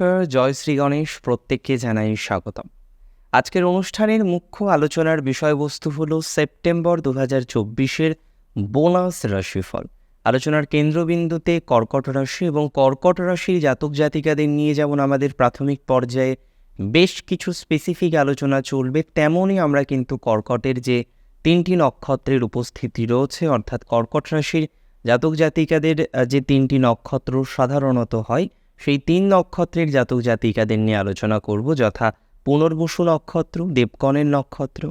নমস্কার জয় শ্রী গণেশ প্রত্যেককে জানাই স্বাগতম। আজকের অনুষ্ঠানের মুখ্য আলোচনার বিষয়বস্তু হল সেপ্টেম্বর দু হাজার চব্বিশের বোনাস রাশিফল। আলোচনার কেন্দ্রবিন্দুতে কর্কট রাশি এবং কর্কট রাশির জাতক জাতিকাদের নিয়ে যেমন আমাদের প্রাথমিক পর্যায়ে বেশ কিছু স্পেসিফিক আলোচনা চলবে, তেমনই আমরা কিন্তু কর্কটের যে তিনটি নক্ষত্রের উপস্থিতি রয়েছে, অর্থাৎ কর্কট রাশির জাতক জাতিকাদের যে তিনটি নক্ষত্র সাধারণত হয় সেই তিন নক্ষত্রের জাতক জাতিকাদের নিয়ে আলোচনা করব, যথা পুনর্বসু নক্ষত্র, দেবগণের নক্ষত্র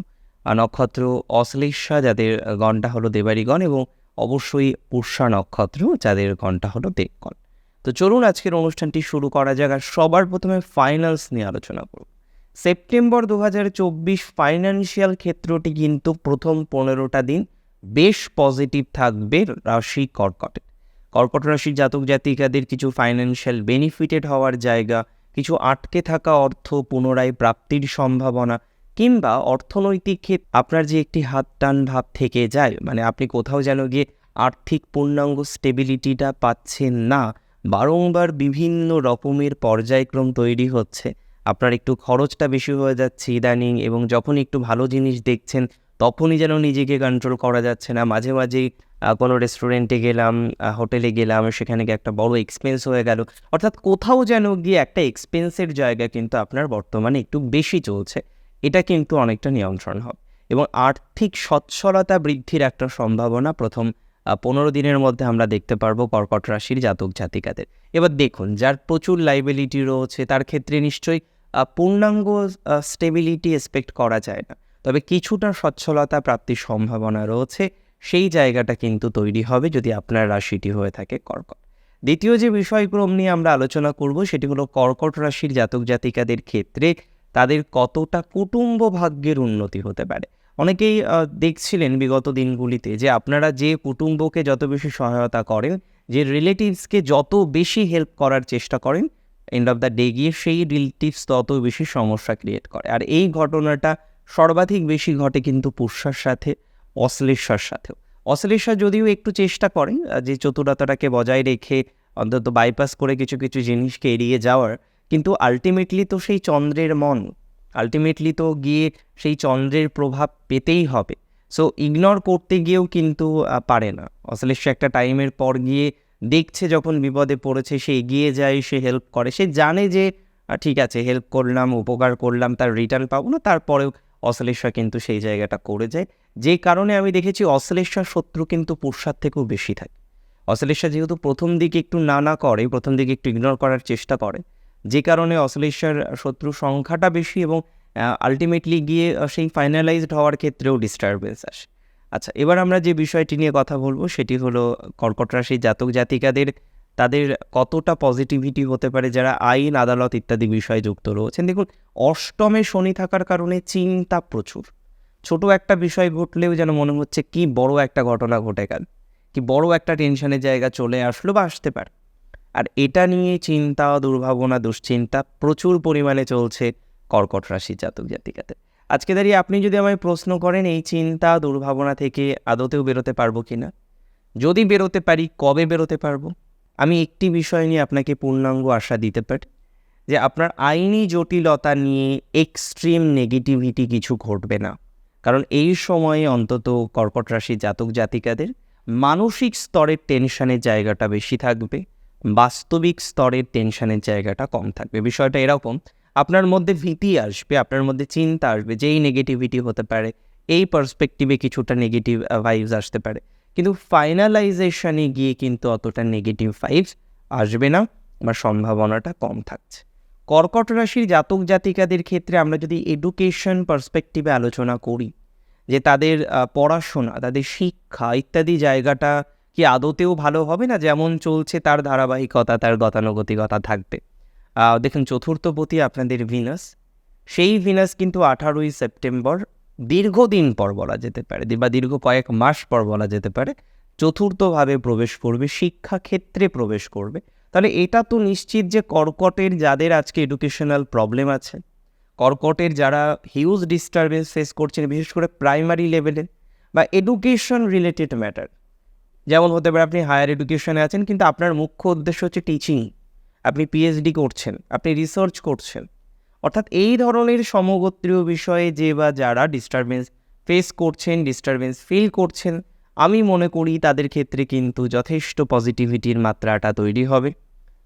নক্ষত্র অশ্লেষা যাদের গণটা হলো দেবারিগণ এবং অবশ্যই পুষ্যা নক্ষত্র যাদের গণটা হলো দেবগণ। তো চলুন আজকের অনুষ্ঠানটি শুরু করা যাক, আর সবার প্রথমে ফাইনালস নিয়ে আলোচনা করব। সেপ্টেম্বর দু হাজার চব্বিশ ফাইন্যান্সিয়াল ক্ষেত্রটি কিন্তু প্রথম পনেরোটা দিন বেশ পজিটিভ থাকবে রাশি কর্কটে। কর্কট রাশির জাতক জাতিকাদের কিছু ফাইন্যান্সিয়াল বেনিফিটেড হওয়ার জায়গা কিছু আটকে থাকা অর্থ পুনরায় প্রাপ্তির সম্ভাবনা কিংবা অর্থনৈতিক ক্ষেত্রে আপনার যে একটি হাত টান ভাব থেকে যায় মানে আপনি কোথাও যেন গিয়ে আর্থিক পূর্ণাঙ্গ স্টেবিলিটিটা পাচ্ছেন না বারংবার বিভিন্ন রকমের পর্যায়ক্রম তৈরি হচ্ছে। আপনার একটু খরচটা বেশি হয়ে যাচ্ছে ইদানিং এবং যখন একটু ভালো জিনিস দেখছেন তখনই যেন নিজেকে কন্ট্রোল করা যাচ্ছে না। মাঝে আহ, কোনো রেস্টুরেন্টে গেলাম হোটেলে গেলাম, সেখানে গিয়ে একটা বড় এক্সপেন্স হয়ে গেল। অর্থাৎ কোথাও যেন গিয়ে একটা এক্সপেন্সের জায়গা কিন্তু আপনার বর্তমানে একটু বেশি চলছে। এটা কিন্তু অনেকটা নিয়ন্ত্রণ হবে এবং আর্থিক সচ্ছলতা বৃদ্ধির একটা সম্ভাবনা প্রথম পনেরো দিনের মধ্যে আমরা দেখতে পারব কর্কট রাশির জাতক জাতিকাদের। এবার দেখুন, যার প্রচুর লাইবিলিটি রয়েছে, তার ক্ষেত্রে নিশ্চয়ই পূর্ণাঙ্গ স্টেবিলিটি এক্সপেক্ট করা যায় না। তবে কিছুটা সচ্ছলতা প্রাপ্তির সম্ভাবনা রয়েছে। সেই জায়গাটা কিন্তু তৈরি হবে যদি আপনার রাশিটি হয়ে থাকে কর্কট। দ্বিতীয় যে বিষয়ক্রম নিয়ে আমরা আলোচনা করব সেটি হলো কর্কট রাশির জাতক জাতিকাদের ক্ষেত্রে তাদের কতটা কুটুম্ব ভাগ্যের উন্নতি হতে পারে। অনেকেই দেখছিলেন বিগত দিনগুলিতে যে আপনারা যে কুটুম্বকে যত বেশি সহায়তা করেন, যে রিলেটিভসকে যত বেশি হেল্প করার চেষ্টা করেন এন্ড অফ দ্য ডে গিয়ে সেই রিলেটিভস তত বেশি সমস্যা ক্রিয়েট করে। আর এই ঘটনাটা সর্বাধিক বেশি ঘটে কিন্তু পুষ্যার সাথে। অশ্লেষার সাথেও। অশ্লেষা যদিও একটু চেষ্টা করে যে চতুরতাটাকে বজায় রেখে অন্তত বাইপাস করে কিছু কিছু জিনিসকে এড়িয়ে যাওয়ার, কিন্তু আলটিমেটলি তো সেই চন্দ্রের মন আলটিমেটলি তো গিয়ে সেই চন্দ্রের প্রভাব পেতেই হবে। সো ইগনোর করতে গিয়েও কিন্তু পারে না। অশ্লেষা একটা টাইমের পর গিয়ে দেখছে যখন বিপদে পড়েছে, সে এগিয়ে যায়, সে হেল্প করে। সে জানে যে ঠিক আছে হেল্প করলাম, উপকার করলাম, তার রিটার্ন পাবো না, তারপরেও অশ্লেষা কিন্তু সেই জায়গাটা করে যায়। যে কারণে আমি দেখেছি অশ্লেষার শত্রু কিন্তু পুরসার থেকেও বেশি থাকে। অশ্লেষা যেহেতু প্রথম দিকে একটু না না করে, প্রথম দিকে একটু ইগনোর করার চেষ্টা করে, যে কারণে অশ্লেষার শত্রু সংখ্যাটা বেশি এবং আলটিমেটলি গিয়ে সেই ফাইনালাইজড হওয়ার ক্ষেত্রেও ডিস্টারবেন্স আসে। আচ্ছা এবার আমরা যে বিষয়টি নিয়ে কথা বলব সেটি হলো কর্কট রাশির জাতক জাতিকাদের তাদের কতটা পজিটিভিটি হতে পারে, যারা আইন, আদালত ইত্যাদি বিষয়ে যুক্ত রয়েছেন। দেখুন, অষ্টমে শনি থাকার কারণে চিন্তা প্রচুর। ছোট একটা বিষয় ঘটলেও যেন মনে হচ্ছে কি বড় একটা ঘটনা ঘটে গেল। কি বড় একটা টেনশনের জায়গা চলে আসলো বা আসতে পারে। আর এটা নিয়ে চিন্তা, দুর্ভাবনা, দুশ্চিন্তা প্রচুর পরিমাণে চলছে কর্কট রাশির জাতক জাতিকাতে। আজকে দাঁড়িয়ে আপনি যদি আমায় প্রশ্ন করেন, এই চিন্তা, দুর্ভাবনা থেকে আদতেও বেরোতে পারব কি না যদি বেরোতে পারি, কবে বেরোতে পারব? আমি একটি বিষয় নিয়ে আপনাকে পূর্ণাঙ্গ আশা দিতে পারি, যে আপনার আইনি জটিলতা নিয়ে এক্সট্রিম নেগেটিভিটি কিছু ঘটবে না। কারণ এই সময়ে অন্তত কর্কট রাশি জাতক জাতিকাদের মানসিক স্তরের টেনশনের জায়গাটা বেশি থাকবে, বাস্তবিক স্তরের টেনশনের জায়গাটা কম থাকবে। বিষয়টা এরকম, আপনার মধ্যে ভীতি আসবে, আপনার মধ্যে চিন্তা আসবে যে এই নেগেটিভিটি হতে পারে, এই পার্সপেক্টিভে কিছুটা নেগেটিভ ভাইবস আসতে পারে। কিন্তু ফাইনালাইজেশনে গিয়ে কিন্তু অতটা নেগেটিভ ভাইবস আসবে না বা সম্ভাবনাটা কম থাকছে। কর্কট রাশির জাতক জাতিকাদের ক্ষেত্রে আমরা যদি এডুকেশন পার্সপেক্টিভে আলোচনা করি, যে তাদের পড়াশোনা, তাদের শিক্ষা ইত্যাদি জায়গাটা কি আদতেও ভালো হবে না? যেমন চলছে তার ধারাবাহিকতা, তার গতানুগতিকতা থাকবে। দেখুন, চতুর্থপতি আপনাদের ভিনাস সেই ভিনাস কিন্তু আঠারোই সেপ্টেম্বর দীর্ঘদিন পর বলা যেতে পারে, বা দীর্ঘ কয়েক মাস পর বলা যেতে পারে, চতুর্থভাবে প্রবেশ করবে, শিক্ষাক্ষেত্রে প্রবেশ করবে। তাহলে এটা তো নিশ্চিত যে কর্কটের যাদের আজকে এডুকেশনাল প্রবলেম আছে, কর্কটের যারা হিউজ ডিস্টারবেন্স ফেস করছেন, বিশেষ করে প্রাইমারি লেভেলে বা এডুকেশন রিলেটেড ম্যাটার যেমন হতে পারে আপনি হায়ার এডুকেশনে আছেন, কিন্তু আপনার মুখ্য উদ্দেশ্য হচ্ছে টিচিং আপনি পিএইচডি করছেন, আপনি রিসার্চ করছেন। অর্থাৎ এই ধরনের সমগোত্রীয় বিষয়ে যে বা যারা ডিস্টারবেন্স ফেস করছেন ডিস্টারবেন্স ফিল করছেন, আমি মনে করি তাদের ক্ষেত্রে কিন্তু যথেষ্ট পজিটিভিটির মাত্রাটা তৈরি হবে।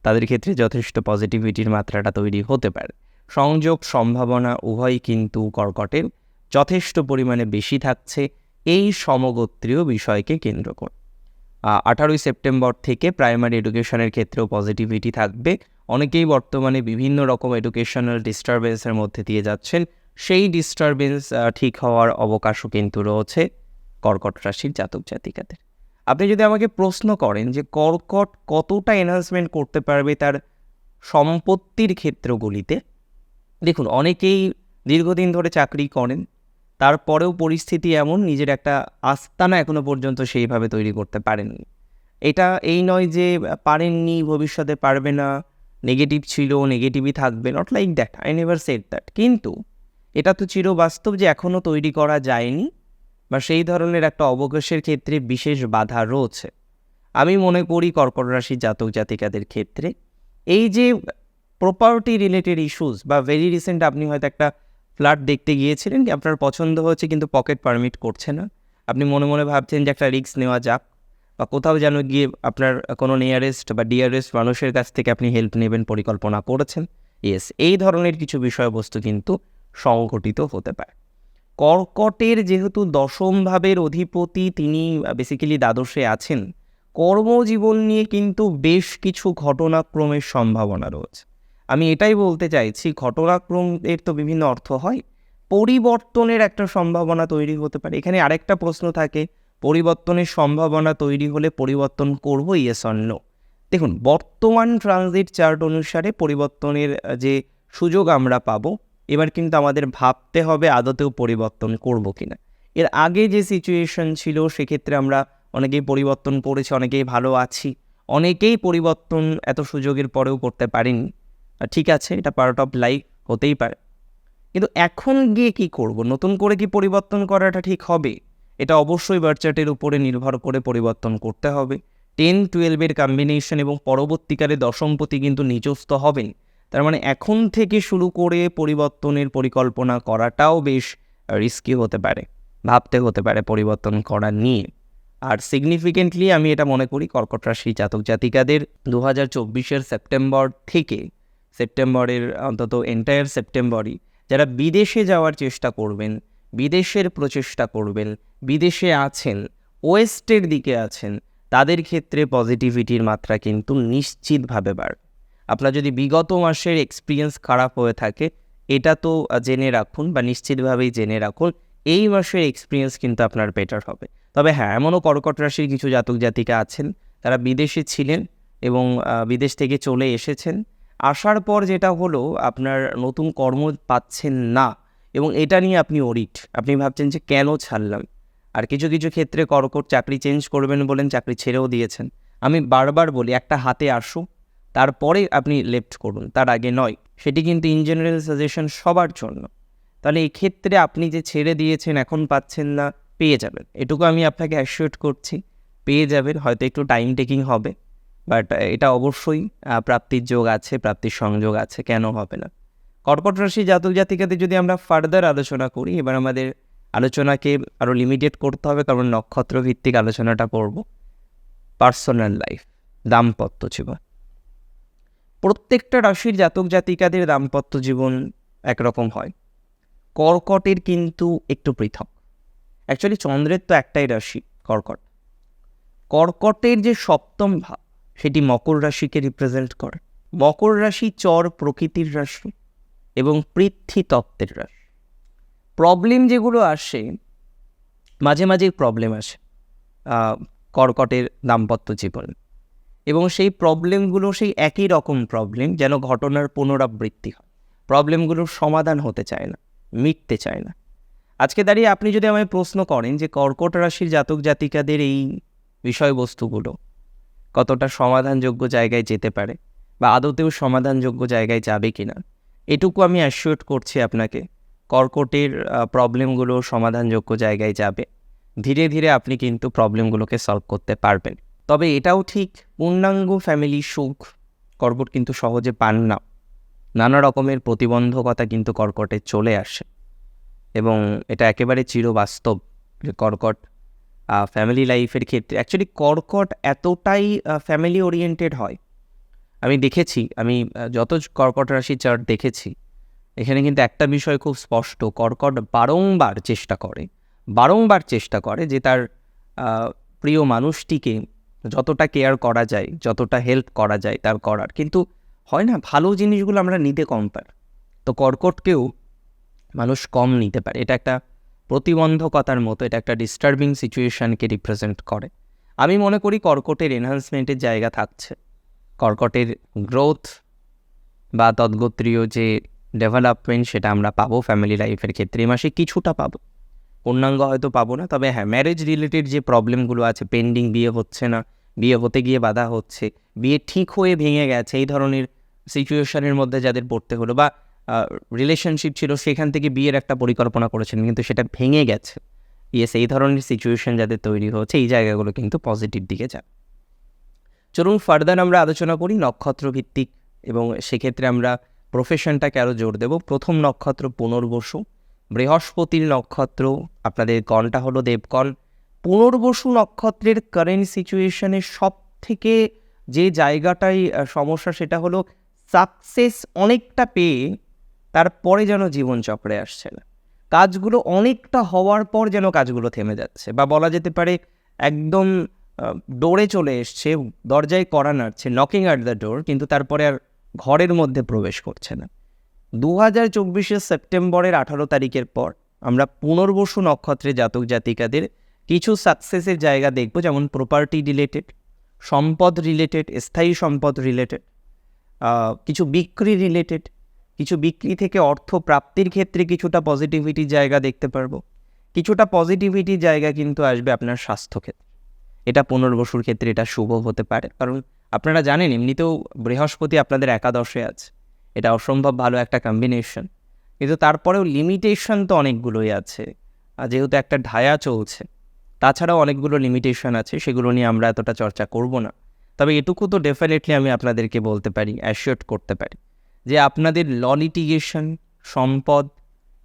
তাদের ক্ষেত্রে যথেষ্ট পজিটিভিটির মাত্রাটা তৈরি হতে পারে। সংযোগ, সম্ভাবনা উভয়ই কিন্তু কর্কটের যথেষ্ট পরিমাণে বেশি থাকছে এই সমগোত্রীয় বিষয়কে কেন্দ্র করে। আঠারোই সেপ্টেম্বর থেকে প্রাইমারি এডুকেশনের ক্ষেত্রেও পজিটিভিটি থাকবে। অনেকেই বর্তমানে বিভিন্ন রকম এডুকেশনাল ডিস্টারবেন্সের মধ্যে দিয়ে যাচ্ছেন। সেই ডিস্টারবেন্স ঠিক হওয়ার অবকাশও কিন্তু রয়েছে কর্কট রাশির জাতক জাতিকাদের। আপনি যদি আমাকে প্রশ্ন করেন যে কর্কট কতটা এনহান্সমেন্ট করতে পারবে তার সম্পত্তির ক্ষেত্রগুলিতে, দেখুন, অনেকেই দীর্ঘদিন ধরে চাকরি করেন, তারপরেও পরিস্থিতি এমন, নিজের একটা আস্তানা এখনও পর্যন্ত সেইভাবে তৈরি করতে পারেননি। এটা এই নয় যে পারেননি, ভবিষ্যতে পারবে না নেগেটিভ ছিল নেগেটিভই থাকবে not like that I never set that কিন্তু এটা তো চিরবাস্তব যে এখনও তৈরি করা যায়নি, বা সেই ধরনের একটা অবকাশের ক্ষেত্রে বিশেষ বাধা রয়েছে। আমি মনে করি কর্কট রাশির জাতক জাতিকাদের ক্ষেত্রে এই যে প্রপার্টি রিলেটেড ইস্যুস বা ভেরি রিসেন্ট আপনি হয়তো একটা ফ্ল্যাট দেখতে গিয়েছিলেন কি আপনার পছন্দ হয়েছে কিন্তু পকেট পারমিট করছে না। আপনি মনে মনে ভাবছেন যে একটা রিস্ক নেওয়া যাক। বা কোথাও যেন গিয়ে আপনার কোনো নিয়ারেস্ট বা ডিয়ারেস্ট মানুষের কাছ থেকে আপনি হেল্প নেবেন, পরিকল্পনা করেছেন ইয়েস এই ধরনের কিছু বিষয়বস্তু কিন্তু সংঘটিত হতে পারে। কর্কটের যেহেতু দশম ভাবের অধিপতি, তিনি বেসিক্যালি দ্বাদশে আছেন, কর্মজীবন নিয়ে কিন্তু বেশ কিছু ঘটনাক্রমের সম্ভাবনা রয়েছে। আমি এটাই বলতে চাইছি, ঘটনাক্রমের তো বিভিন্ন অর্থ হয়, পরিবর্তনের একটা সম্ভাবনা তৈরি হতে পারে। এখানে আরেকটা প্রশ্ন থাকে পরিবর্তনের সম্ভাবনা তৈরি হলে পরিবর্তন করব অন্য দেখুন, বর্তমান ট্রানজিট চার্ট অনুসারে পরিবর্তনের যে সুযোগ আমরা পাবো, এবার কিন্তু আমাদের ভাবতে হবে আদতেও পরিবর্তন করব কিনা। এর আগে যে সিচুয়েশন ছিল, সেক্ষেত্রে আমরা অনেকেই পরিবর্তন করেছি, অনেকেই ভালো আছি। অনেকেই পরিবর্তন এত সুযোগের পরেও করতে পারেনি। ঠিক আছে, এটা পার্ট অফ লাইফ হতেই পারে। কিন্তু এখন গিয়ে কি করব? নতুন করে কি পরিবর্তন করাটা ঠিক হবে? এটা অবশ্যই বার্চার্টের উপরে নির্ভর করে পরিবর্তন করতে হবে। টেন টুয়েলভের কম্বিনেশন এবং পরবর্তীকালে দশমপতি কিন্তু নিজস্ব হবেন। তার মানে এখন থেকে শুরু করে পরিবর্তনের পরিকল্পনা করাটাও বেশ রিস্কি হতে পারে, ভাবতে হতে পারে পরিবর্তন করা নিয়ে। আর সিগনিফিকেন্টলি আমি এটা মনে করি কর্কট রাশি জাতক জাতিকাদের দু হাজার চব্বিশের সেপ্টেম্বর থেকে, সেপ্টেম্বরের অন্তত এন্টায়ার সেপ্টেম্বরই, যারা বিদেশে যাওয়ার চেষ্টা করবেন বিদেশের প্রচেষ্টা করবেন, বিদেশে আছেন, ওয়েস্টের দিকে আছেন, তাদের ক্ষেত্রে পজিটিভিটির মাত্রা কিন্তু নিশ্চিতভাবে বাড়বে। আপনার যদি বিগত মাসের এক্সপিরিয়েন্স খারাপ হয়ে থাকে, এটা তো জেনে রাখুন বা নিশ্চিতভাবেই জেনে রাখুন, এই মাসের এক্সপিরিয়েন্স কিন্তু আপনার বেটার হবে। তবে হ্যাঁ এমনও কর্কট রাশির কিছু জাতক জাতিকা আছেন, তারা বিদেশে ছিলেন এবং বিদেশ থেকে চলে এসেছেন। আসার পর যেটা হলো, আপনার নতুন কর্ম পাচ্ছেন না। এবং এটা নিয়ে আপনি অরিট আপনি ভাবছেন যে কেন ছাড়লাম? আর কিছু কিছু ক্ষেত্রে করকট চাকরি চেঞ্জ করবেন বলেন, চাকরি ছেড়েও দিয়েছেন। আমি বারবার বলি, একটা হাতে আসুক তারপরে আপনি লেফট করুন, তার আগে নয়। সেটি কিন্তু ইন জেনারেল সাজেশন সবার জন্য। তাহলে এই ক্ষেত্রে আপনি যে ছেড়ে দিয়েছেন, এখন পাচ্ছেন না, পেয়ে যাবেন। এটুকু আমি আপনাকে অ্যাসিওর করছি, পেয়ে যাবেন, হয়তো একটু টাইম টেকিং হবে বাট এটা অবশ্যই প্রাপ্তির যোগ আছে, প্রাপ্তির সংযোগ আছে, কেন হবে না। কর্কট রাশি জাতক জাতিকাদের যদি আমরা ফার্দার আলোচনা করি, এবার আমাদের আলোচনাকে আরও লিমিটেড করতে হবে, কারণ নক্ষত্র ভিত্তিক আলোচনাটা করব। পার্সোনাল লাইফ দাম্পত্য জীবন। প্রত্যেকটা রাশির জাতক জাতিকাদের দাম্পত্য জীবন একরকম হয়। কর্কটের কিন্তু একটু পৃথক। অ্যাকচুয়ালি চন্দ্রের তো একটাই রাশি, কর্কট। কর্কটের যে সপ্তম ভাব, সেটি মকর রাশিকে রিপ্রেজেন্ট করে। মকর রাশি চর প্রকৃতির রাশি। এবং পৃথ্বী তত্ত্বের রাশি প্রবলেম যেগুলো আসে, মাঝে মাঝে প্রবলেম আসে কর্কটের দাম্পত্য জীবনে। এবং সেই প্রবলেমগুলো সেই একই রকম প্রবলেম যেন ঘটনার পুনরাবৃত্তি হয়। প্রবলেমগুলোর সমাধান হতে চায় না, মিটতে চায় না। আজকে দাঁড়িয়ে আপনি যদি আমায় প্রশ্ন করেন যে কর্কট রাশির জাতক জাতিকাদের এই বিষয়বস্তুগুলো কতটা সমাধানযোগ্য জায়গায় যেতে পারে বা আদতেও সমাধানযোগ্য জায়গায় যাবে কি না এটুকু আমি অ্যাসিওর করছি আপনাকে, কর্কটের প্রবলেমগুলো সমাধানযোগ্য জায়গায় যাবে। ধীরে ধীরে আপনি কিন্তু প্রবলেমগুলোকে সলভ করতে পারবেন। তবে এটাও ঠিক, পূর্ণাঙ্গ ফ্যামিলি সুখ কর্কট কিন্তু সহজে পান না। নানা রকমের প্রতিবন্ধকতা কিন্তু কর্কটে চলে আসে। এবং এটা একেবারে চিরবাস্তব যে কর্কট ফ্যামিলি লাইফের ক্ষেত্রে। অ্যাকচুয়ালি কর্কট এতটাই ফ্যামিলি ওরিয়েন্টেড হয় আমি দেখেছি, আমি যত কর্কট রাশি চার্ট দেখেছি, এখানে কিন্তু একটা বিষয় খুব স্পষ্ট, কর্কট বারংবার চেষ্টা করে, বারংবার চেষ্টা করে যে তার প্রিয় মানুষটিকে যতটা কেয়ার করা যায়, যতটা হেল্প করা যায় তার করার। কিন্তু হয় না, ভালো জিনিসগুলো আমরা নিতে কম পার। তো কর্কটকেও মানুষ কম নিতে পারে। এটা একটা প্রতিবন্ধকতার মতো, এটা একটা ডিস্টার্বিং সিচুয়েশানকে রিপ্রেজেন্ট করে। আমি মনে করি কর্কটের এনহান্সমেন্টের জায়গা থাকছে। কর্কটের গ্রোথ বা তদ্গোত্রীয় যে ডেভেলপমেন্ট সেটা আমরা পাবো ফ্যামিলি লাইফের ক্ষেত্রে, এই মাসে কিছুটা পাবো। পূর্ণাঙ্গ হয়তো পাবো না, তবে হ্যাঁ ম্যারেজ রিলেটেড যে প্রবলেমগুলো আছে পেন্ডিং বিয়ে হচ্ছে না, বিয়ে হতে গিয়ে বাধা হচ্ছে, বিয়ে ঠিক হয়ে ভেঙে গেছে, এই ধরনের সিচুয়েশনের মধ্যে যাদের পড়তে হলো বা রিলেশনশিপ ছিল, সেখান থেকে বিয়ের একটা পরিকল্পনা করেছেন, কিন্তু সেটা ভেঙে গেছে। ইয়েস এই ধরনের সিচুয়েশন যাদের তৈরি হচ্ছে এই জায়গাগুলো কিন্তু পজিটিভ দিকে যায় চলুন ফার্দার আমরা আলোচনা করি নক্ষত্র ভিত্তিক এবং সেক্ষেত্রে আমরা প্রফেশনটাকে আরও জোর দেব। প্রথম নক্ষত্র পুনর্বসু। বৃহস্পতির নক্ষত্র, আপনাদের কণটা হলো দেবকণ। পুনর্বসু নক্ষত্রের কারেন্ট সিচুয়েশনে সব থেকে যে জায়গাটাই সমস্যা সেটা হলো সাকসেস অনেকটা পেয়ে তারপরে যেন জীবনচক্রে আসছে না। কাজগুলো অনেকটা হওয়ার পর যেন কাজগুলো থেমে যাচ্ছে বা বলা যেতে পারে একদম ডোরে চলে এসছে, দরজায় করা নাড়ছে নকিং অ্যাট দ্য ডোর কিন্তু তারপরে আর ঘরের মধ্যে প্রবেশ করছে না। দু হাজার চব্বিশের সেপ্টেম্বরের আঠারো তারিখের পর আমরা পুনর্বসু নক্ষত্রে জাতক জাতিকাদের কিছু সাকসেসের জায়গা দেখব, যেমন প্রপার্টি রিলেটেড সম্পদ রিলেটেড স্থায়ী সম্পদ রিলেটেড কিছু বিক্রি রিলেটেড কিছু বিক্রি থেকে অর্থ প্রাপ্তির ক্ষেত্রে কিছুটা পজিটিভিটির জায়গা দেখতে পারব। কিছুটা পজিটিভিটির জায়গা কিন্তু আসবে আপনার স্বাস্থ্য ক্ষেত্রে। এটা পুনর্বসুর ক্ষেত্রে এটা শুভ হতে পারে। কারণ আপনারা জানেন, এমনিতেও বৃহস্পতি আপনাদের একাদশে আছে। এটা অসম্ভব ভালো একটা কম্বিনেশন কিন্তু তারপরেও লিমিটেশন তো অনেকগুলোই আছে। যেহেতু একটা ঢায়া চলছে, তাছাড়াও অনেকগুলো লিমিটেশন আছে, সেগুলো নিয়ে আমরা এতটা চর্চা করব না। তবে এটুকু তো ডেফিনেটলি আমি আপনাদেরকে বলতে পারি অ্যাসিওর করতে পারি, যে আপনাদের ল লিটিগেশন সম্পদ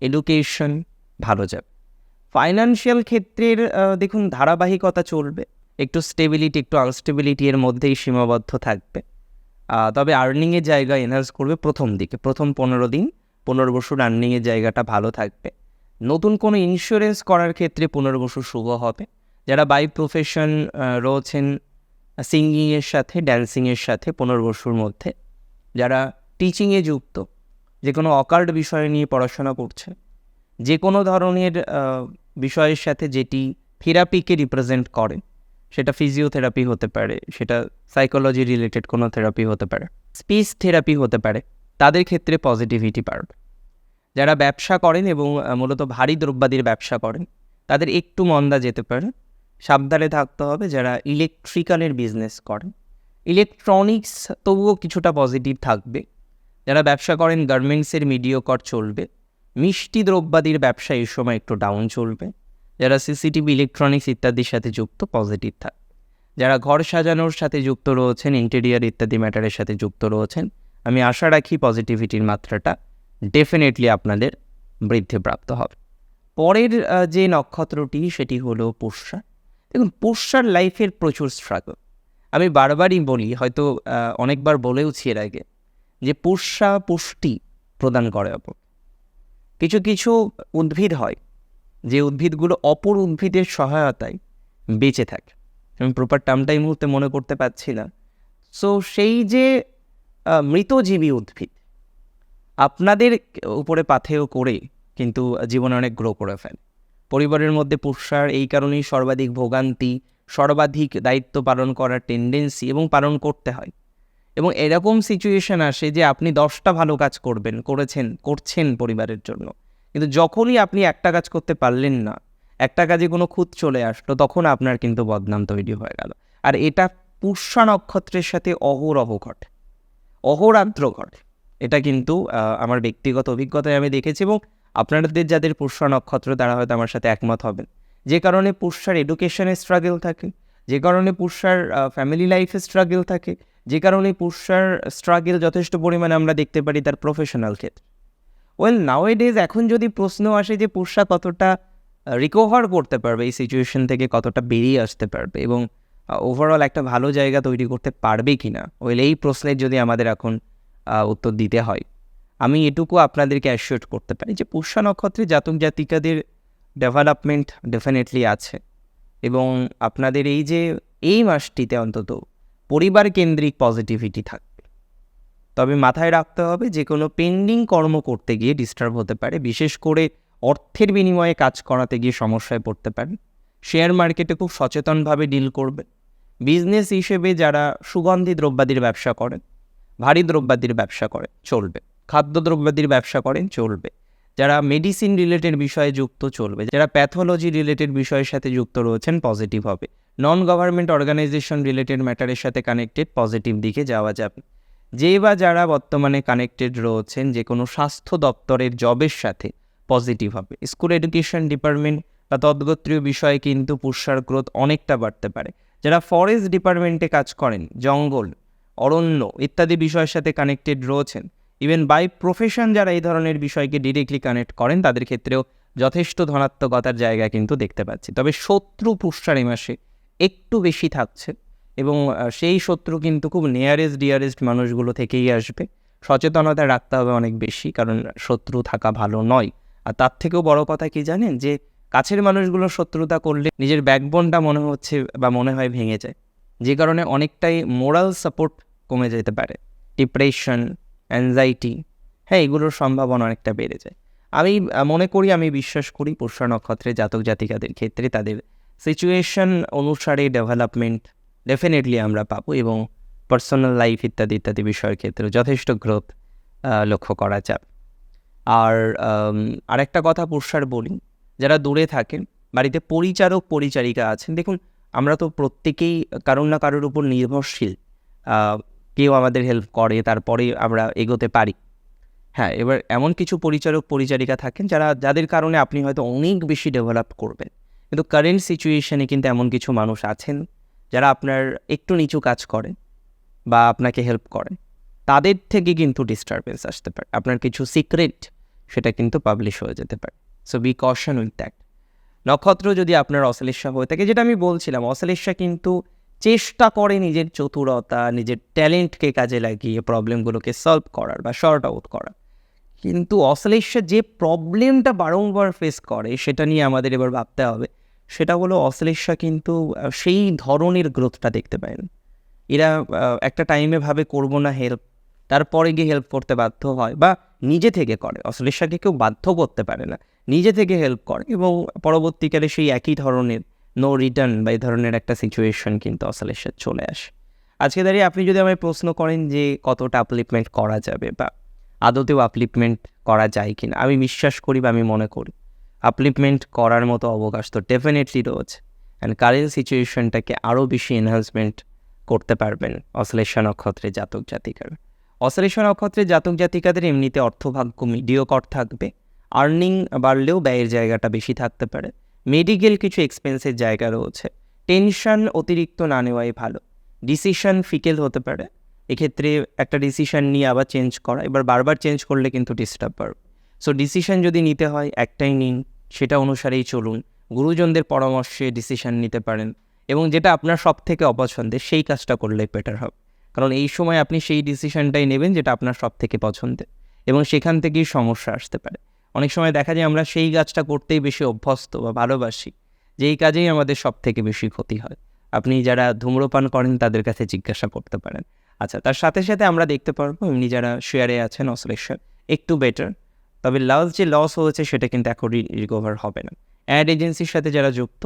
এডুকেশন ভালো যাবে। ফাইন্যান্সিয়াল ক্ষেত্রের দেখুন, ধারাবাহিকতা চলবে। একটু স্টেবিলিটি একটু আনস্টেবিলিটি এর মধ্যেই সীমাবদ্ধ থাকবে। তবে আর্নিংয়ের জায়গা এনহান্স করবে প্রথম দিকে, প্রথম পনেরো দিন, পনেরো বছর আর্নিংয়ের জায়গাটা ভালো থাকবে। নতুন কোনো ইন্স্যুরেন্স করার ক্ষেত্রে পুনর্বসু শুভ হবে। যারা বাই প্রফেশন রয়েছেন সিঙ্গিংয়ের সাথে ড্যান্সিংয়ের সাথে পুনর্বসুর মধ্যে। যারা টিচিংয়ে যুক্ত, যে কোনো অকাল্ট বিষয় নিয়ে পড়াশোনা করছে যে কোনো ধরনের বিষয়ের সাথে যেটি থেরাপিকে রিপ্রেজেন্ট করে সেটা ফিজিওথেরাপি হতে পারে, সেটা সাইকোলজি রিলেটেড কোনো থেরাপি হতে পারে স্পিচ থেরাপি হতে পারে, তাদের ক্ষেত্রে পজিটিভিটি বাড়বে। যারা ব্যবসা করেন এবং মূলত ভারী দ্রব্যাদির ব্যবসা করেন, তাদের একটু মন্দা যেতে পারে। সাবধানে থাকতে হবে যারা ইলেকট্রিক্যালের বিজনেস করেন। ইলেকট্রনিক্স তবুও কিছুটা পজিটিভ থাকবে। যারা ব্যবসা করেন গার্মেন্টসের মিডিওকর চলবে। মিষ্টি দ্রব্যাদির ব্যবসা এই সময় একটু ডাউন চলবে। যারা সিসিটিভি, ইলেকট্রনিক্স ইত্যাদির সাথে যুক্ত পজিটিভ থাকবে যারা ঘর সাজানোর সাথে যুক্ত রয়েছেন ইন্টেরিয়ার ইত্যাদি ম্যাটারের সাথে যুক্ত রয়েছেন, আমি আশা রাখি পজিটিভিটির মাত্রাটা ডেফিনেটলি আপনাদের বৃদ্ধিপ্রাপ্ত হবে। পরের যে নক্ষত্রটি, সেটি হলো পুষ্যা। দেখুন, পুষ্যার লাইফের প্রচুর স্ট্রাগল আমি বারবারই বলি, হয়তো অনেকবার বলেওছি এর আগে, যে পুষ্যা পুষ্টি প্রদান করে অপর। কিছু কিছু উদ্ভিদ হয় যে উদ্ভিদগুলো অপর উদ্ভিদের সহায়তায় বেঁচে থাকে। আমি প্রপার টার্মটা এই মুহূর্তে মনে করতে পারছি না। সো সেই যে মৃতজীবী উদ্ভিদ, আপনাদের উপরে পাথেয় করে কিন্তু জীবনে অনেক গ্রো করে ফেলে। পরিবারের মধ্যে পুষ্যার এই কারণেই সর্বাধিক ভোগান্তি, সর্বাধিক দায়িত্ব পালন করার টেন্ডেন্সি এবং পালন করতে হয়। এবং এরকম সিচুয়েশন আসে যে আপনি দশটা ভালো কাজ করবেন, করেছেন, করছেন পরিবারের জন্য। কিন্তু যখনই আপনি একটা কাজ করতে পারলেন না, একটা কাজে কোনো খুঁত চলে আসলো, তখন আপনার কিন্তু বদনাম তৈরি হয়ে গেল। আর এটা পুষ্যা নক্ষত্রের সাথে অহরহ ঘটে, অহরাত্র ঘটে। এটা কিন্তু আমার ব্যক্তিগত অভিজ্ঞতায় আমি দেখেছি এবং আপনাদের যাদের পুষ্যা নক্ষত্র, তারা হয়তো আমার সাথে একমত হবেন। যে কারণে পুষ্যার এডুকেশনে স্ট্রাগল থাকে, যে কারণে পুষ্যার ফ্যামিলি লাইফে স্ট্রাগল থাকে, যে কারণে পুষ্যার স্ট্রাগল যথেষ্ট পরিমাণে আমরা দেখতে পারি তার প্রফেশনাল ক্ষেত্রে। ওয়েল নাও ডেজ এখন যদি প্রশ্ন আসে যে পুষ্যা কতটা রিকভার করতে পারবে, এই সিচুয়েশন থেকে কতটা বেরিয়ে আসতে পারবে এবং ওভারঅল একটা ভালো জায়গা তৈরি করতে পারবে কি না ওয়েল এই প্রশ্নের যদি আমাদের এখন উত্তর দিতে হয়। আমি এটুকু আপনাদেরকে অ্যাসিওর করতে পারি যে পুষ্যা নক্ষত্রে জাতক জাতিকাদের ডেভেলপমেন্ট ডেফিনেটলি আছে এবং আপনাদের এই যে এই মাসটিতে অন্তত পরিবার কেন্দ্রিক পজিটিভিটি থাকবে তবে মাথায় রাখতে হবে যে কোনো পেন্ডিং কর্ম করতে গিয়ে ডিস্টার্ব হতে পারে। বিশেষ করে অর্থের বিনিময়ে কাজ করাতে গিয়ে সমস্যায় পড়তে পারেন। শেয়ার মার্কেটে খুব সচেতনভাবে ডিল করবে বিজনেস হিসেবে যারা সুগন্ধি দ্রব্যাদির ব্যবসা করেন, ভারী দ্রব্যাদির ব্যবসা করেন, চলবে। খাদ্য দ্রব্যাদির ব্যবসা করেন, চলবে। যারা মেডিসিন রিলেটেড বিষয়ে যুক্ত, চলবে। যারা প্যাথোলজি রিলেটেড বিষয়ের সাথে যুক্ত রয়েছেন পজিটিভ হবে। নন গভর্নমেন্ট অর্গানাইজেশন রিলেটেড ম্যাটারের সাথে কানেক্টেড পজিটিভ দিকে যাওয়া যাবে। যে বা যারা বর্তমানে কানেক্টেড রয়েছেন, যে কোনো স্বাস্থ্য দপ্তরের জবের সাথে পজিটিভ হবে। স্কুল এডুকেশন ডিপার্টমেন্ট বা তদ্গোত্রীয় বিষয়ে কিন্তু পুষ্যার গ্রোথ অনেকটা বাড়তে পারে। যারা ফরেস্ট ডিপার্টমেন্টে কাজ করেন, জঙ্গল, অরণ্য ইত্যাদি বিষয়ের সাথে কানেক্টেড রয়েছেন ইভেন বাই প্রফেশন যারা এই ধরনের বিষয়কে ডিরেক্টলি কানেক্ট করেন, তাদের ক্ষেত্রেও যথেষ্ট ধনাত্মকতার জায়গা কিন্তু দেখতে পাচ্ছি। তবে শত্রু পুষ্যার এই মাসে একটু বেশি থাকছে। এবং সেই শত্রু কিন্তু খুব নিয়ারেস্ট ডিয়ারেস্ট মানুষগুলো থেকেই আসবে। সচেতনতা রাখতে হবে অনেক বেশি, কারণ শত্রু থাকা ভালো নয়। আর তার থেকেও বড় কথা কি জানেন? যে কাছের মানুষগুলো শত্রুতা করলে নিজের ব্যাকবোনটা মনে হচ্ছে বা মনে হয় ভেঙে যায়। যে কারণে অনেকটাই মোরাল সাপোর্ট কমে যেতে পারে। ডিপ্রেশন অ্যাংজাইটি হ্যাঁ এগুলোর সম্ভাবনা অনেকটা বেড়ে যায়। আমি মনে করি, আমি বিশ্বাস করি, পুষ্য নক্ষত্রে জাতক জাতিকাদের ক্ষেত্রে তাদের সিচুয়েশন অনুসারে ডেভেলপমেন্ট ডেফিনেটলি আমরা পাবো এবং পার্সোনাল লাইফ ইত্যাদি ইত্যাদি বিষয়ের ক্ষেত্রে যথেষ্ট গ্রোথ লক্ষ্য করা যাবে। আর আরেকটা কথা পুরস্কার বলি, যারা দূরে থাকেন, বাড়িতে পরিচারক, পরিচারিকা আছেন, দেখুন আমরা তো প্রত্যেকেই কারোর না কারোর উপর নির্ভরশীল কেউ আমাদের হেল্প করে, তারপরে আমরা এগোতে পারি। হ্যাঁ এবার এমন কিছু পরিচারক, পরিচারিকা থাকেন যারা, যাদের কারণে আপনি হয়তো অনেক বেশি ডেভেলপ করবেন। কিন্তু কারেন্ট সিচুয়েশানে কিন্তু এমন কিছু মানুষ আছেন যারা আপনার একটু নিচু কাজ করে বা আপনাকে হেল্প করে, তাদের থেকে কিন্তু ডিস্টারবেন্স আসতে পারে। আপনার কিছু সিক্রেট সেটা কিন্তু পাবলিশ হয়ে যেতে পারে। So be caution with that নক্ষত্র যদি আপনার অশ্লেষা হয়ে থাকে, যেটা আমি বলছিলাম অশ্লেষা কিন্তু চেষ্টা করে নিজের চতুরতা, নিজের ট্যালেন্টকে কাজে লাগিয়ে প্রবলেমগুলোকে সলভ করার বা শর্ট আউট করার কিন্তু অশ্লেষা যে প্রবলেমটা বারংবার ফেস করে, সেটা নিয়ে আমাদের এবার ভাবতে হবে সেটা হলো অশ্লেষা কিন্তু সেই ধরনের গ্রোথটা দেখতে পায় এরা একটা টাইমে ভাবে করব না হেল্প তারপরে গিয়ে হেল্প করতে বাধ্য হয় বা নিজে থেকে করে। অশ্লেষাকে কেউ বাধ্য করতে পারে না। নিজে থেকে হেল্প করে এবং পরবর্তীকালে সেই একই ধরনের নো রিটার্ন বা এই ধরনের একটা সিচুয়েশন কিন্তু অশ্লেষার চলে আসে। আজকে দাঁড়িয়ে আপনি যদি আমায় প্রশ্ন করেন যে কতটা আপলিপমেন্ট করা যাবে বা আদতেও আপলিপমেন্ট করা যায় কিনা, আমি বিশ্বাস করি বা আমি মনে করি আপলিপমেন্ট করার মতো অবকাশ তো ডেফিনেটলি রয়েছে। অ্যান্ড কারেন্ট সিচুয়েশনটাকে আরও বেশি এনহান্সমেন্ট করতে পারবেন অশ্লেষা নক্ষত্রে জাতক জাতিকার। অশ্লেষা নক্ষত্রে জাতক জাতিকাদের এমনিতে অর্থভাগ্য মিডিয়কর থাকবে। আর্নিং বাড়লেও ব্যয়ের জায়গাটা বেশি থাকতে পারে। মেডিকেল কিছু এক্সপেন্সের জায়গা রয়েছে। টেনশন অতিরিক্ত না নেওয়াই ভালো। ডিসিশন ফিকেল হতে পারে। এক্ষেত্রে একটা ডিসিশন নিয়ে আবার চেঞ্জ করা। এবার বারবার চেঞ্জ করলে কিন্তু ডিস্টার্ব পারবে সো ডিসিশন যদি নিতে হয়, একটাই নিন, সেটা অনুসারেই চলুন। গুরুজনদের পরামর্শে ডিসিশন নিতে পারেন এবং যেটা আপনার সব থেকে অপছন্দের, সেই কাজটা করলে বেটার হবে। কারণ এই সময় আপনি সেই ডিসিশনটাই নেবেন যেটা আপনার সব থেকে পছন্দের এবং সেখান থেকেই সমস্যা আসতে পারে। অনেক সময় দেখা যায় আমরা সেই কাজটা করতেই বেশি অভ্যস্ত বা ভালোবাসি, যেই কাজেই আমাদের সব থেকে বেশি ক্ষতি হয়। আপনি যারা ধূম্রপান করেন, তাদের কাছে জিজ্ঞাসা করতে পারেন। আচ্ছা তার সাথে সাথে আমরা দেখতে পারব, এমনি যারা শেয়ারে আছেন অসলেশ্বর একটু বেটার তবে লাস্ট যে লস হয়েছে সেটা কিন্তু এখন রিকভার হবে না। অ্যাড এজেন্সির সাথে যারা যুক্ত,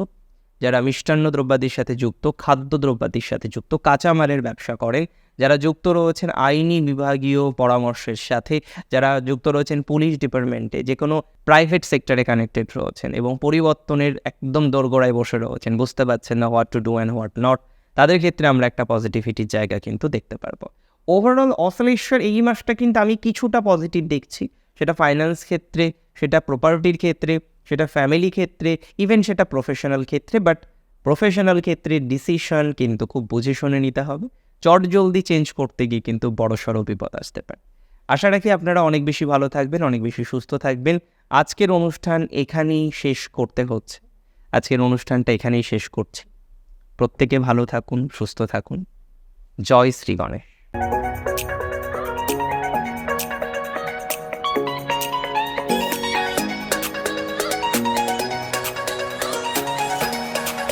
যারা মিষ্টান্ন দ্রব্যাদির সাথে যুক্ত, খাদ্য দ্রব্যাদির সাথে যুক্ত, কাঁচামালের ব্যবসা করে, যারা যুক্ত রয়েছেন আইনি বিভাগীয় পরামর্শের সাথে, যারা যুক্ত রয়েছেন পুলিশ ডিপার্টমেন্টে যে কোনো প্রাইভেট সেক্টরে কানেক্টেড রয়েছেন এবং পরিবর্তনের একদম দোরগোড়ায় বসে রয়েছেন, বুঝতে পারছেন না what to do and what not তাদের ক্ষেত্রে আমরা একটা পজিটিভিটির জায়গা কিন্তু দেখতে পারব। ওভারঅল অসলেশ্বর এই মাসটা কিন্তু আমি কিছুটা পজিটিভ দেখছি। সেটা ফাইন্যান্স ক্ষেত্রে, সেটা প্রপার্টির ক্ষেত্রে, সেটা ফ্যামিলি ক্ষেত্রে ইভেন সেটা প্রফেশনাল ক্ষেত্রে বাট প্রফেশনাল ক্ষেত্রে ডিসিশন কিন্তু খুব বুঝে শুনে নিতে হবে। চট জলদি চেঞ্জ করতে গিয়ে কিন্তু বড়সড় বিপদ আসতে পারে। আশা রাখি আপনারা অনেক বেশি ভালো থাকবেন, অনেক বেশি সুস্থ থাকবেন। আজকের অনুষ্ঠান এখানেই শেষ করতে হচ্ছে। আজকের অনুষ্ঠানটা এখানেই শেষ করছি। প্রত্যেকে ভালো থাকুন, সুস্থ থাকুন। জয় শ্রী গণেশ।